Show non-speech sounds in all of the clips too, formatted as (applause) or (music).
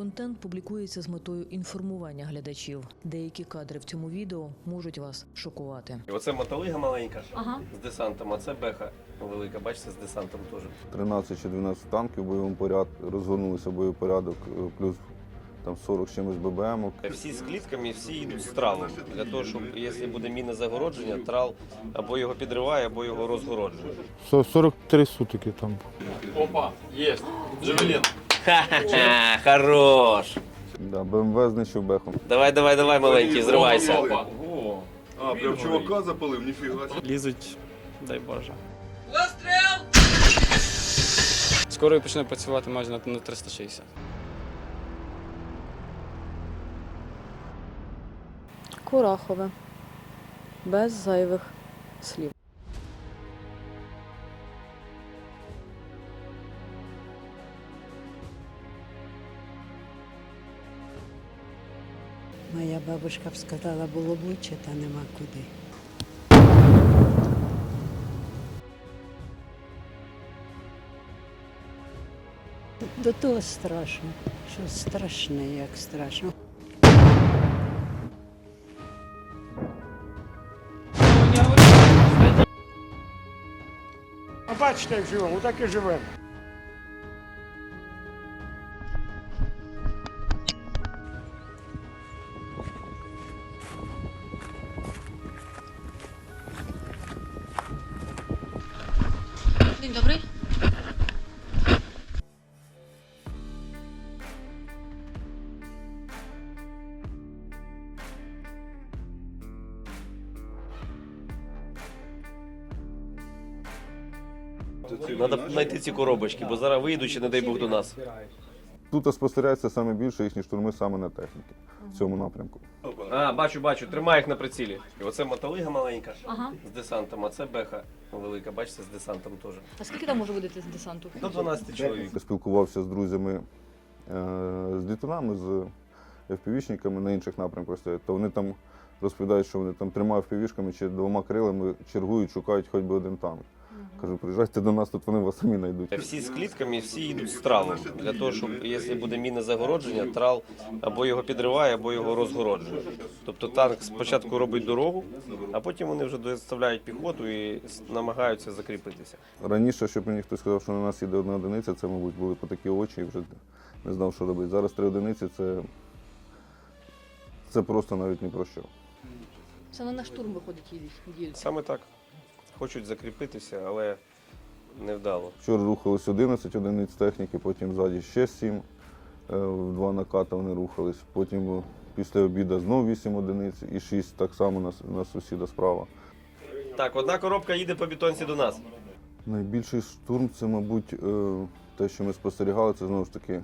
Контент публікується з метою інформування глядачів. Деякі кадри в цьому відео можуть вас шокувати. Оце мотолига маленька Ага. з десантом, а це беха велика, бачите, з десантом теж. 13 чи 12 танків в бойовому порядку, розгорнулися бойовий порядок, е, плюс там 40 чимось ББМок. Всі з клітками, всі йдуть з тралом. Для того, щоб якщо буде мінне загородження, трал або його підриває, або його розгороджує. Со- 43 сутики там. Опа, есть. Джавелин. Ха-ха, хорош! Да, БМВ знищив бехом. Давай, давай, давай, маленький, зривайся. О. А, прям чувака запалив, ніфіга. лізуть, дай Боже. Скоро я почну працювати майже на, на 360. Курахове. Без зайвих слів. Моя бабушка б сказала, було б та нема куди. До того страшно, що страшне, як страшно. Бачите, як живемо, отак і живемо. День добрий. Треба знайти ці коробочки, бо зараз вийдуть, не дай Бог до нас. Тут спостерігається саме більше їхні штурми саме на техніки в цьому напрямку. А, бачу, бачу, тримай їх на прицілі. І оце мотолига маленька Ага. з десантом, а це беха велика, бачите, з десантом теж. А скільки там може бути з десанту? До 12 чоловік. Я спілкувався з друзями, е, з літунами, з FPV-шниками на інших напрямках стоять, то вони там розповідають, що вони там трьома FPV-шками чи двома крилами чергують, шукають хоч би один танк. Кажу, приїжджайте до нас, тут вони вас самі знайдуть. Всі з клітками, всі йдуть з тралом. Для того, щоб якщо буде мінне загородження, трал або його підриває, або його розгороджує. Тобто танк спочатку робить дорогу, а потім вони вже доставляють піхоту і намагаються закріпитися. Раніше, щоб мені хтось сказав, що на нас їде одна одиниця, це, мабуть, були по такі очі і вже не знав, що робити. Зараз три одиниці це, це просто навіть ні про що. Це не на штурм виходить їдуть. Саме так. Хочуть закріпитися, але невдало. Вчора рухались 11 одиниць техніки, потім ззаді ще 7, е, в два наката вони рухались. Потім після обіду знов 8 одиниць і 6 так само на, на сусіда справа. Так, одна коробка їде по бетонці до нас. Найбільший штурм це, мабуть, е, те, що ми спостерігали, це знову ж таки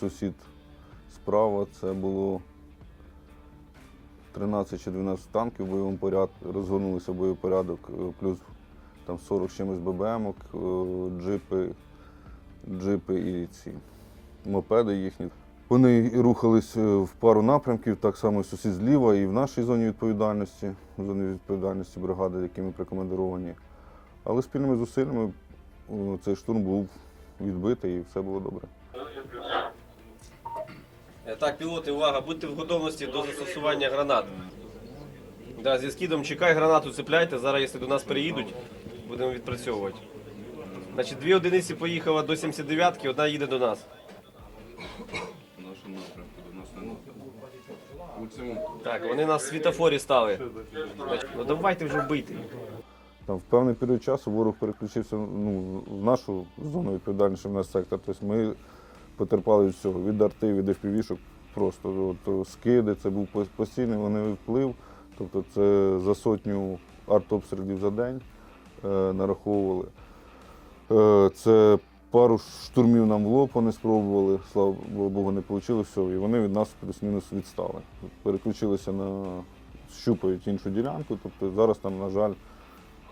сусід справа. Це було 13 чи 12 танків в бойовому порядку, розгорнулися бойовий порядок, е, плюс там 40 чимось ББМок, е, джипи, джипи і ці мопеди їхні. Вони рухались е, в пару напрямків, так само сусід зліва, і в нашій зоні відповідальності, в зоні відповідальності бригади, які ми прикомандировані. Але спільними зусиллями цей штурм був відбитий і все було добре. Е, Так, пілоти, увага, будьте в готовності до застосування гранат. Да, зі скидом чекай, гранату цепляйте. Зараз, якщо до нас приїдуть, будемо відпрацьовувати. Значить, дві одиниці поїхала до 79-ки, одна їде до нас. Нас Так, вони на світофорі стали. Ну давайте вже вбити. В певний період часу ворог переключився ну, в нашу зону відповідальності, в наш сектор. Тобто ми потерпали від всього, від арти, від FPV-шок, просто от, скиди, це був постійний вони вплив. Тобто це за сотню артобстрілів за день е, нараховували. Е, це пару штурмів нам в лоб вони спробували, слава Богу, не вийшло все, і вони від нас плюс-мінус відстали. Переключилися на щупають іншу ділянку. Тобто зараз там, на жаль,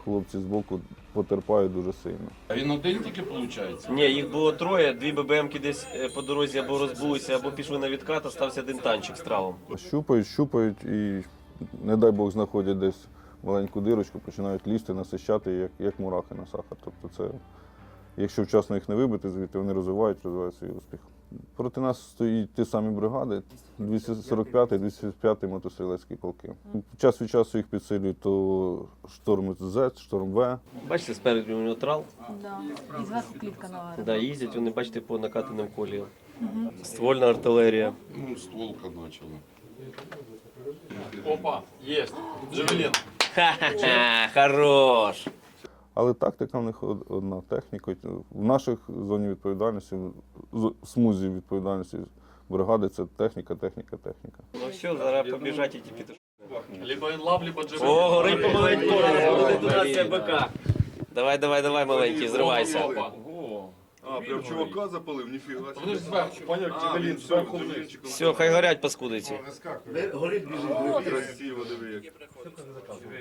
хлопці з боку потерпають дуже сильно. А він один тільки виходить? Ні, їх було троє, дві ББМки десь е, по дорозі або розбулися, або пішли на відкат, стався один танчик з травом. Щупають, щупають і, не дай Бог, знаходять десь маленьку дирочку, починають лізти, насищати, як, як мурахи на сахар. Тобто це Якщо вчасно їх не вибити, звідти вони розвивають, розвивають свій успіх. Проти нас стоїть ті самі бригади, 245 й 205 й мотострілецькі полки. Час від часу їх підсилюють то шторм З, шторм В. Бачите, спереду у нього трал. Да. І зверху клітка на Да, їздять вони, бачите, по накатаним коліям. Ствольна артилерія. Ну, стволка почала. Опа, есть. Джавелин. Ха-ха-ха, хорош. Але тактика в них одна техніка. В наших зоні відповідальності, в смузі відповідальності бригади це техніка, техніка, техніка. Ну все, зараз побіжать і ті піти. Либо лав, либо джавелин. О, горить помаленьку, буде детонація БК. Давай, давай, давай, маленький, зривайся. А, прям чувака запалив, ніфіга. Вони ж зверху, поняв, джавелин, зверху вниз. Все, хай горять паскудиці. Красиво, диви як.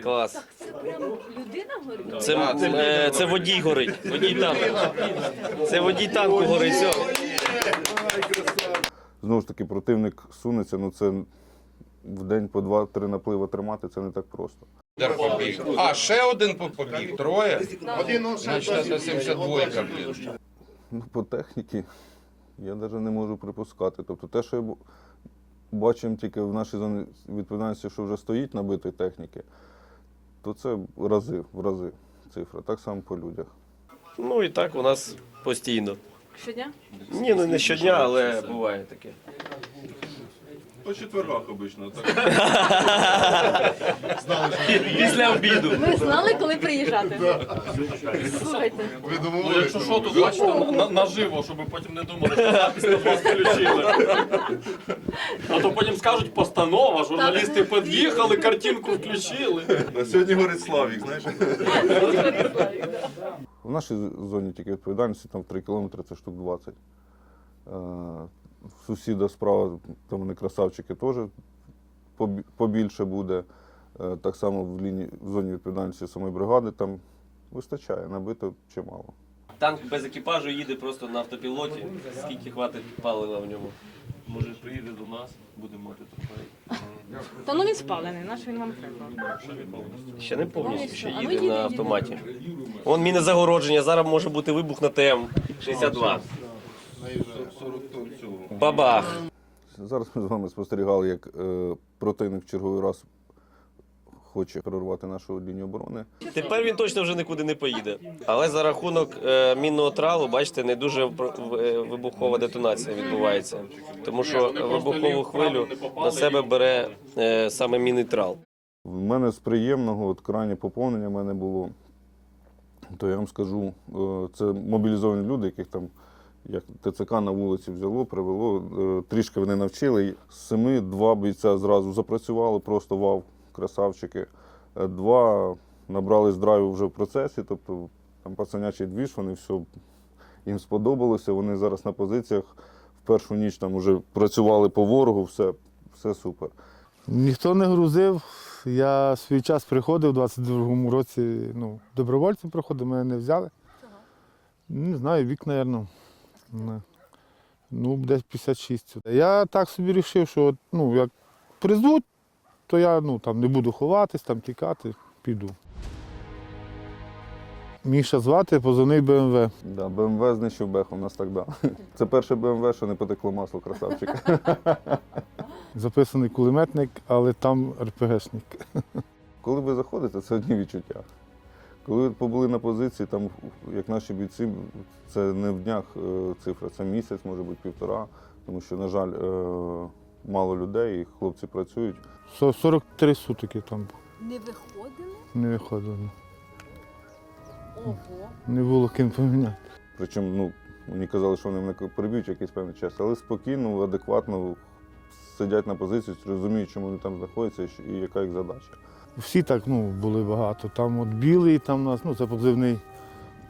Клас. Це прям людина горить? Це, е, це водій горить. Водій танку. Це водій танку горить. Все. Знову ж таки, противник сунеться, ну це в день по два-три напливи тримати це не так просто. побіг. А, ще один побіг. Троє? Значить, це 72 блін. Ну, по техніці я навіть не можу припускати. Тобто те, що я бачимо тільки в нашій зоні відповідальності, що вже стоїть набитої техніки, то це рази, в рази цифра. Так само по людях. Ну і так у нас постійно. Щодня? Ні, ну не щодня, але буває таке. По четвергах обично, так. Після обіду. Ви знали, коли приїжджати? Слухайте. Ну, якщо що, то бачите на- на- наживо, щоб потім не думали, що запис на вас включили. А то потім скажуть постанова, журналісти під'їхали, картинку включили. На сьогодні говорить Славік, знаєш. В нашій зоні тільки відповідальності там 3 кілометри це штук 20. Е, Сусіда справа, там вони красавчики теж побільше буде. Е, Так само в, лінії, в зоні відповідальності самої бригади там вистачає, набито чимало. Танк без екіпажу їде просто на автопілоті. Скільки хватить палива в ньому. Може приїде до нас, будемо мати трофей. Та ну він спалений, наш він вам треба. Ще не повністю, ще ну, їде їде, на автоматі. Вон загородження, зараз може бути вибух на ТМ-62. 40. Бабах! Зараз ми з вами спостерігали, як е, противник в черговий раз хоче прорвати нашу лінію оборони. Тепер він точно вже нікуди не поїде. Але за рахунок е, мінного тралу, бачите, не дуже в- е, вибухова детонація відбувається. Тому що вибухову хвилю на себе бере е, саме мінний трал. В мене з приємного, от крайнє поповнення в мене було, то я вам скажу, е, це мобілізовані люди, яких там як ТЦК на вулиці взяло, привело, е, трішки вони навчили. З семи два бійця зразу запрацювали, просто вау, красавчики. Е, Два набрались драйву вже в процесі, тобто там пацанячий двіж, вони все їм сподобалося. Вони зараз на позиціях в першу ніч там вже працювали по ворогу, все, все супер. Ніхто не грузив. Я свій час приходив у 22-му році, ну, добровольцем приходив, мене не взяли. Не знаю, вік, мабуть. Ну, десь 56. Я так собі вирішив, що ну, як призвуть, то я ну, там, не буду ховатись, там, тікати, піду. Міша звати, позивний БМВ. Да, БМВ знищив бехом, у нас так да. Це перше БМВ, що не потекло масло, красавчик. Записаний кулеметник, але там РПГшник. Коли ви заходите, це одні відчуття. Коли побули на позиції, там, як наші бійці, це не в днях е, цифра, це місяць, може бути півтора, тому що, на жаль, е, мало людей, і хлопці працюють. 43 сутики там Не виходили? не виходило. Ого. Не було ким поміняти. Причому ну, мені казали, що вони мене приб'ють якийсь певний час, але спокійно, адекватно сидять на позиції, розуміють, чому вони там знаходяться і яка їх задача. Всі так ну, були багато. Там от білий, там у нас, ну це позивний,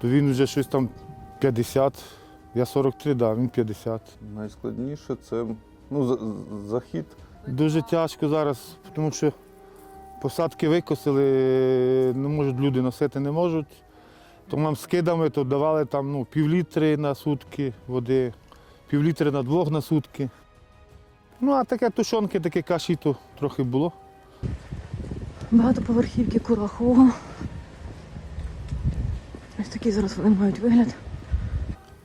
то він вже щось там 50. Я 43, да, він 50. Найскладніше це ну, за- за- захід. Дуже тяжко зараз, тому що посадки викосили, не можуть люди носити не можуть. То нам скидами то давали там ну, півлітри на сутки води, півлітри на двох на сутки. Ну, а таке тушонки, таке каші то трохи було. Багатоповерхівки Курахового. Ось такий зараз вони мають вигляд.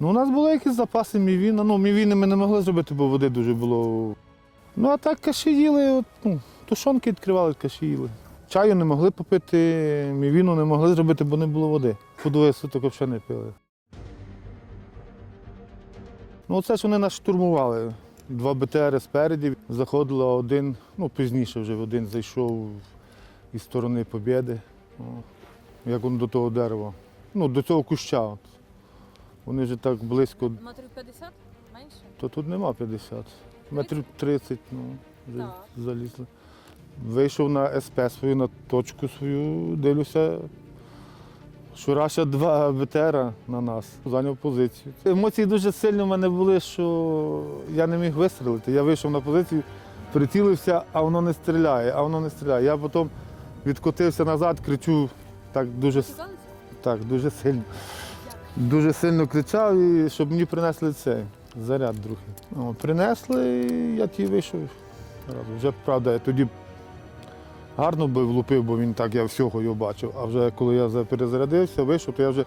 Ну, у нас були якісь запаси мівіна. Ну, мівіни ми не могли зробити, бо води дуже було. Ну, а так каші їли, от, ну, тушонки відкривали, каші їли. Чаю не могли попити, мівіну не могли зробити, бо не було води. По суток взагалі не пили. Ну, оце ж вони нас штурмували. Два БТРи спереді, заходило один, ну пізніше вже один зайшов із сторони Побєди, як він до того дерева. Ну, до цього куща. От. Вони вже так близько, Метрів 50? Менше? то тут нема 50. Метрів 30, ну, вже Так. залізли. Вийшов на СП свою, на точку свою, дивлюся. Шураша два БТРа на нас, зайняв позицію. Емоції дуже сильно в мене були, що я не міг вистрілити. Я вийшов на позицію, прицілився, а воно не стріляє, а воно не стріляє. Я потім відкотився назад, кричу так дуже, так, дуже сильно. Дуже сильно кричав, і щоб мені принесли цей заряд другий. О, принесли, і я ті вийшов. Вже правда, я тоді гарно би влупив, бо він так, я всього його бачив. А вже коли я перезарядився, вийшов, то я вже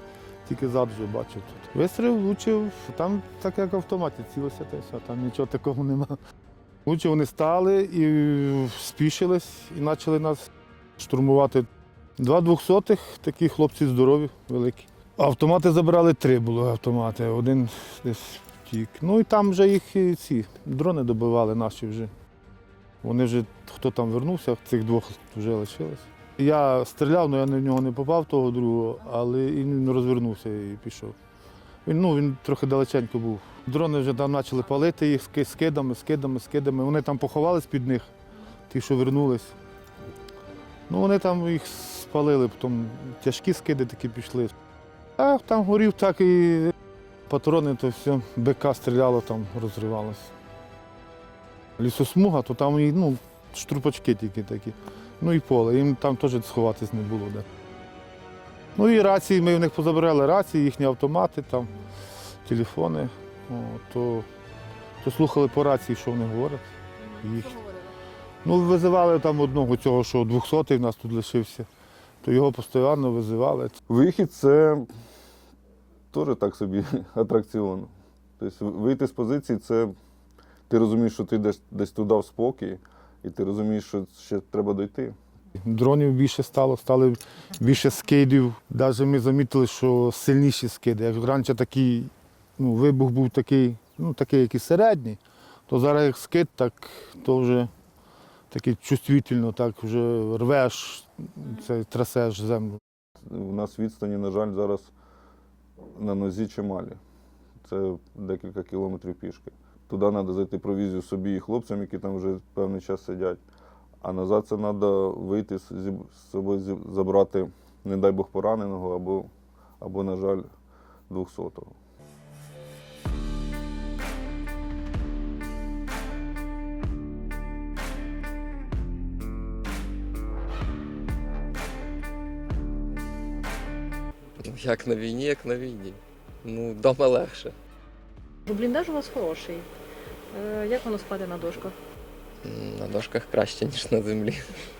тільки зад вже бачив тут. Вистріл влучив, там так як в автоматі цілося й все, там нічого такого нема. Лучше вони стали і спішились і почали нас штурмувати. Два двохсотих, такі хлопці здорові, великі. Автомати забрали три було автомати, один десь втік. Ну і там вже їх ці дрони добивали наші вже. Вони вже, хто там вернувся, цих двох вже лишилось. Я стріляв, але я на нього не попав того другого, але він розвернувся і пішов. Він, ну, він трохи далеченько був. Дрони вже там почали палити їх скидами, скидами, скидами. Вони там поховались під них, ті, що вернулись. Ну, вони там їх спалили, потім тяжкі скиди такі пішли. А там горів так і патрони, то все, БК стріляло, там розривалося. Лісосмуга, то там і ну, штрупачки тільки такі. Ну і поле, їм там теж сховатись не було де. Ну і рації, ми в них позабирали рації, їхні автомати, там, телефони. О, то, то слухали по рації, що вони говорять. Їх. Ну, визивали там одного цього, що 200-й в нас тут лишився, то його постійно визивали. Вихід це теж так собі (laughs) атракціон. Тобто вийти з позиції це ти розумієш, що ти йдеш десь туди в спокій, і ти розумієш, що ще треба дойти. Дронів більше стало, стали більше скидів. Навіть ми замітили, що сильніші скиди. Як раніше такий ну, вибух був такий, ну, такий, який середній, то зараз як скид, так то вже такий чувствительно, так вже рвеш, це трясеш землю. У нас відстані, на жаль, зараз на нозі чималі. Це декілька кілометрів пішки. Туди треба зайти провізію собі і хлопцям, які там вже певний час сидять. А назад це треба вийти з собою забрати, не дай Бог, пораненого або, або на жаль, двохсотого. Як на війні, як на війні. Ну, вдома легше. Бліндаж у вас хороший. Е, Як воно спати на дошках? М, На дошках краще, ніж на землі.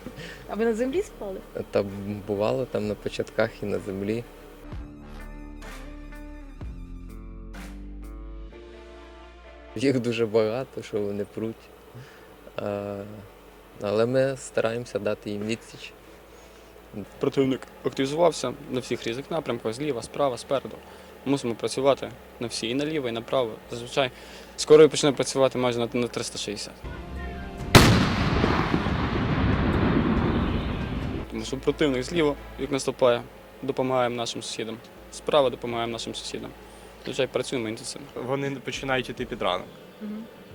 (laughs) А ви на землі спали? Та бувало там на початках і на землі. Їх дуже багато, що вони пруть. А, але ми стараємося дати їм відсіч. Противник активізувався на всіх різних напрямках, зліва, справа, спереду. Мусимо працювати на всі, і наліво, і направо. Зазвичай скоро почне працювати майже на, на 360. Тому що противник зліва, як наступає, допомагаємо нашим сусідам. Справа допомагаємо нашим сусідам. Зазвичай працюємо інтенсивно. Вони починають іти під ранок.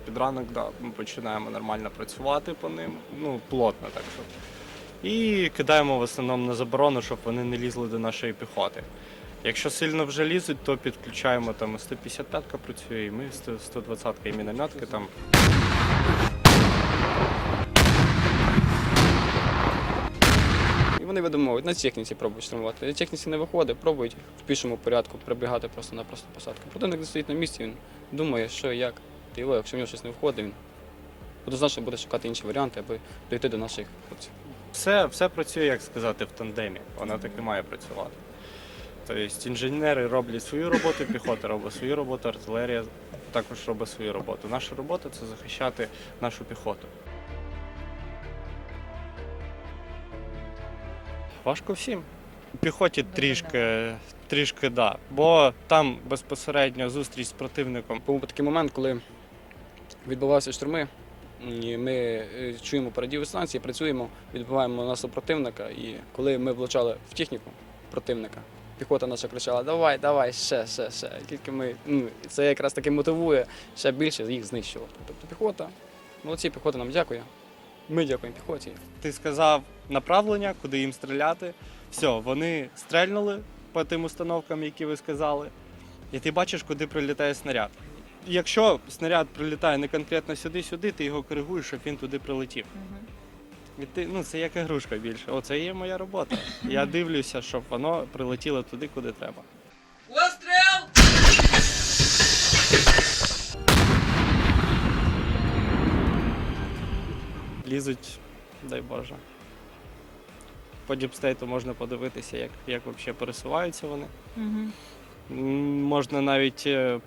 Під ранок, да, ми починаємо нормально працювати по ним, ну, плотно так що. І кидаємо в основному на заборону, щоб вони не лізли до нашої піхоти. Якщо сильно вже лізуть, то підключаємо там і 155-ка працює, і ми 120-ка і мінометки там. Вони видумовують, на техніці пробують штурмувати. На техніці не виходить, пробують в пішому порядку прибігати просто на просто посадку. Противник стоїть на місці, він думає, що як. Та його, якщо в нього щось не виходить, він однозначно буде шукати інші варіанти, аби дойти до наших хлопців. Все, все працює, як сказати, в тандемі. Воно так і має працювати. Тобто інженери роблять свою роботу, піхота робить свою роботу, артилерія також робить свою роботу. Наша робота це захищати нашу піхоту. Важко всім. Піхоті трішки, трішки да. Бо там безпосередньо зустріч з противником. Був такий момент, коли відбувалися штурми, ми е, чуємо по радіостанції, працюємо, відбиваємо на супротивника. І коли ми влучали в техніку противника, піхота наша кричала: Давай, давай, ще, ще, ще. Тільки ми, ну, це якраз таки мотивує ще більше їх знищувати. Тобто піхота, молодці, піхота нам дякує. Ми дякуємо піхоті. Ти сказав направлення, куди їм стріляти. Все, вони стрельнули по тим установкам, які ви сказали, і ти бачиш, куди прилітає снаряд. Якщо снаряд прилітає не конкретно сюди-сюди, ти його коригуєш, щоб він туди прилетів. І ти, ну, це як ігрушка більше. Оце є моя робота. Я дивлюся, щоб воно прилетіло туди, куди треба. Лізуть, дай Боже. По діпстейту можна подивитися, як, як взагалі пересуваються вони. М, Можна навіть е,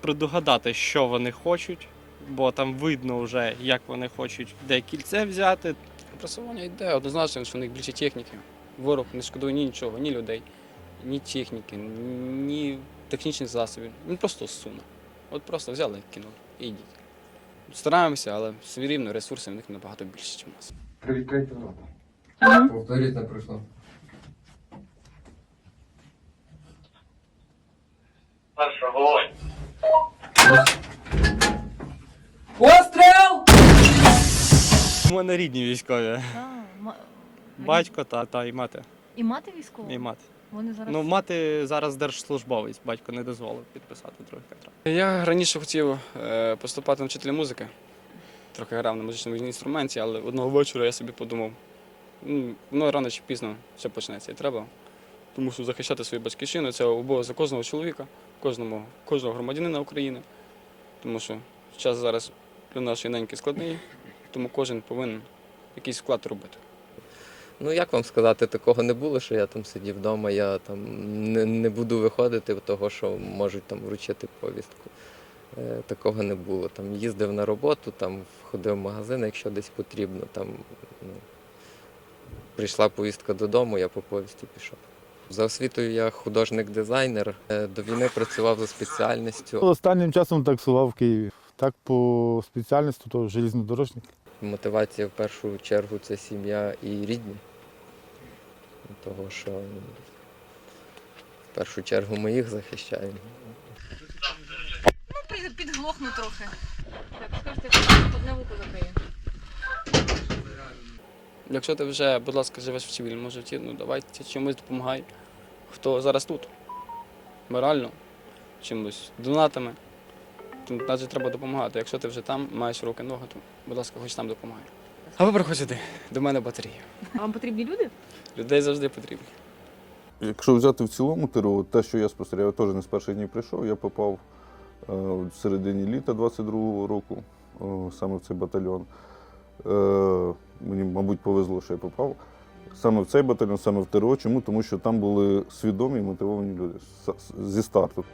предугадати, що вони хочуть, бо там видно вже, як вони хочуть де кільце взяти. Просування йде однозначно, що в них більше техніки. Ворог не шкодує ні нічого, ні людей, ні техніки, ні технічних засобів. Він просто суне. От просто взяли кинули і йдіть. Стараємося, але все рівно ресурсів в них набагато більше, ніж у нас. Привідкрийте рота. Повторіть не пройшло. У мене рідні військові. Батько та, та і мати. І мати військова? І мати. Вони зараз. Ну, мати зараз держслужбовець, батько не дозволив підписати другий контракт. Я раніше хотів е, поступати на вчителя музики. Трохи грав на музичному інструменті, але одного вечора я собі подумав, ну, рано чи пізно все почнеться і треба. Тому що захищати свою батьківщину це обов'язок кожного чоловіка, кожному, кожного громадянина України. Тому що час зараз для нашої неньки складний, тому кожен повинен якийсь вклад робити. Ну як вам сказати, такого не було, що я там сидів вдома, я там не, не буду виходити, того що можуть там вручити повістку. Е, такого не було. Там їздив на роботу, там ходив в магазин, якщо десь потрібно. Там, ну, прийшла повістка додому, я по повісті пішов. За освітою я художник-дизайнер. Е, До війни працював за спеціальністю. Останнім часом таксував в Києві. Так по спеціальності, то железнодорожник. Мотивація в першу чергу це сім'я і рідні. Того, що в першу чергу ми їх захищаємо. Ну, підглохну трохи. Так, скажете, одне вухо закриє. Якщо ти вже, будь ласка, живеш в цивільному житті, ну давайте чимось допомагай. Хто зараз тут? Морально, чимось, донатами. Тут навіть треба допомагати. Якщо ти вже там, маєш руки, ноги, то, будь ласка, хоч там допомагай. А ви приходь сюди, до мене батарея. А вам потрібні люди? Людей завжди потрібно. Якщо взяти в цілому ТРО, те, що я спостерігав, теж не з перших днів прийшов, я попав е, в середині літа 22-го року саме в цей батальйон. Е, Мені, мабуть, повезло, що я попав саме в цей батальйон, саме в ТРО. Чому? Тому що там були свідомі мотивовані люди зі старту.